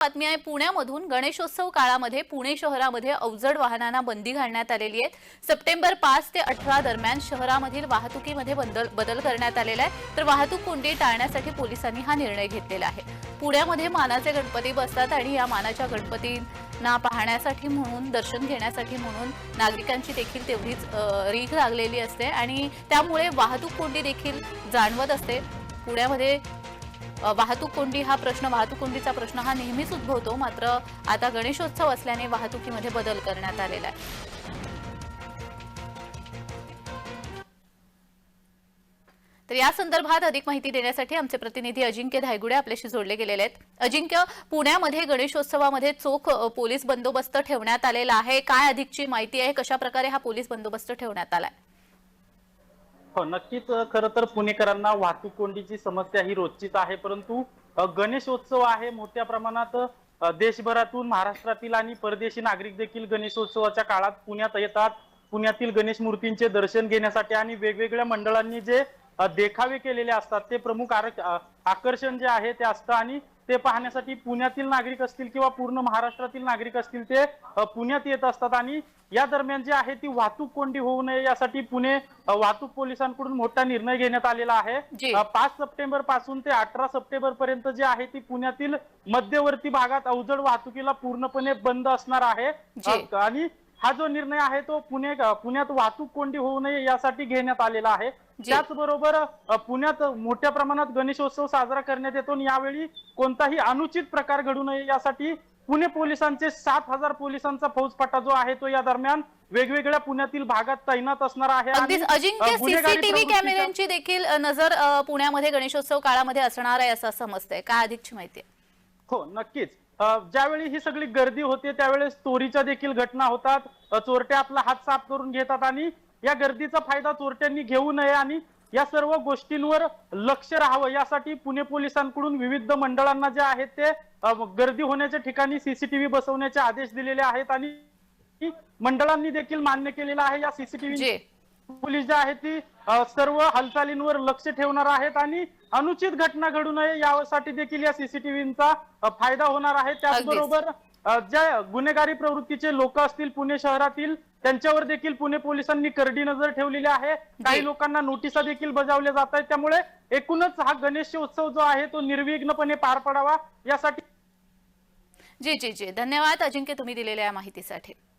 बातमी आहे पुण्यामधून गणेशोत्सव काळामध्ये पुणे शहरामध्ये अवजड वाहनांना बंदी घालण्यात आलेली आहे. सप्टेंबर पाच ते अठरा दरम्यान शहरामधील वाहतुकीमध्ये बदल करण्यात आलेला आहे. तर वाहतूक कोंडी टाळण्यासाठी पोलिसांनी हा निर्णय घेतलेला आहे. पुण्यामध्ये मानाचे गणपती बसतात आणि या मानाच्या गणपतींना पाहण्यासाठी म्हणून दर्शन घेण्यासाठी म्हणून नागरिकांची देखील तेवढीच रीघ लागलेली असते. आणि त्यामुळे वाहतूक कोंडी देखील जाणवत असते. पुण्यामध्ये वाहतूक कोंडी हा प्रश्न वाहतूक कोंडीचा प्रश्न हा नेहमीच उद्भवतो. मात्र आता गणेशोत्सव असल्याने वाहतुकीमध्ये बदल करण्यात आलेला आहे. तर या संदर्भात अधिक माहिती देण्यासाठी आमचे प्रतिनिधी अजिंक्य धायगुडे आपल्याशी जोडले गेलेले आहेत. अजिंक्य पुण्यामध्ये गणेशोत्सवामध्ये चोख पोलीस बंदोबस्त ठेवण्यात आलेला आहे. काय अधिकची माहिती आहे? कशा प्रकारे हा पोलीस बंदोबस्त ठेवण्यात आलाय? हो, नक्कीच खर खरं तर पुणेकरांना वाहतूक कोंडीची समस्या ही रोजचीच आहे परंतु गणेशोत्सव आहे मोठ्या प्रमाणात देशभरातून महाराष्ट्रातील आणि परदेशी नागरिक देखील गणेशोत्सवाच्या काळात पुण्यात येतात. पुण्यातील गणेश मूर्तींचे दर्शन घेण्यासाठी आणि वेगवेगळ्या मंडळांनी जे देखावे केलेले असतात ते प्रमुख आकर्षण जे आहे ते असतं आणि ते पाहण्यासाठी पुण्यातील नागरिक असतील किंवा पूर्ण महाराष्ट्रातील नागरिक असतील ते पुण्यात येत असतात. आणि या दरम्यान जे आहे ती वाहतूक कोंडी होऊ नये यासाठी पुणे वाहतूक पोलिसांकडून मोठा निर्णय घेण्यात आलेला आहे. पाच सप्टेंबरपासून ते अठरा सप्टेंबर पर्यंत जे आहे ती पुण्यातील मध्यवर्ती भागात अवजड वाहतुकीला पूर्णपणे बंद असणार आहे. आणि हा जो निर्णय आहे तो पुणे पुण्यात वाहतूक कोंडी होऊ नये यासाठी घेण्यात आलेला आहे. त्याचबरोबर पुण्यात मोठ्या प्रमाणात गणेशोत्सव साजरा करण्यात येतो आणि यावेळी कोणताही अनुचित प्रकार घडू नये यासाठी पुणे पोलिसांचे सात हजार पोलिसांचा फौजफाटा जो आहे तो या दरम्यान वेगवेगळ्या पुण्यातील भागात तैनात असणार आहे अगदीच अजिंक्य सीसीटीव्ही कॅमेऱ्यांची देखील नजर पुण्यामध्ये गणेशोत्सव काळामध्ये असणार आहे असं समजतंय. काय अधिकची माहिती हो नक्कीच. ज्यावेळी ही सगळी गर्दी होते त्यावेळेस चोरीच्या देखील घटना होतात. चोरट्या चोरटे आपला हात साफ करून घेतात आणि या गर्दीचा फायदा चोरट्यांनी घेऊ नये आणि या सर्व गोष्टींवर लक्ष राहावं. यासाठी पुणे पोलिसांकडून विविध मंडळांना जे आहेत ते गर्दी होण्याच्या ठिकाणी सीसीटीव्ही बसवण्याचे आदेश दिलेले आहेत आणि मंडळांनी देखील मान्य केलेलं आहे. या सीसीटीव्ही पोलीस जे आहेत ती सर्व हालचालींवर लक्ष ठेवणार आहेत आणि अनुचित घटना घडू नये यासाठी देखील या सीसीटीव्हीचा फायदा होणार आहे. त्याचबरोबर ज्या गुन्हेगारी प्रवृत्तीचे लोक असतील पुणे शहरातील त्यांच्यावर देखील पुणे पोलिसांनी करडी नजर ठेवलेली आहे. काही लोकांना नोटिसा देखील बजावल्या जात आहेत. त्यामुळे एकूणच हा गणेशोत्सव जो आहे तो निर्विघ्नपणे पार पडावा यासाठी जी जी जी. धन्यवाद. अजिंक्य तुम्ही दिलेल्या माहितीसाठी.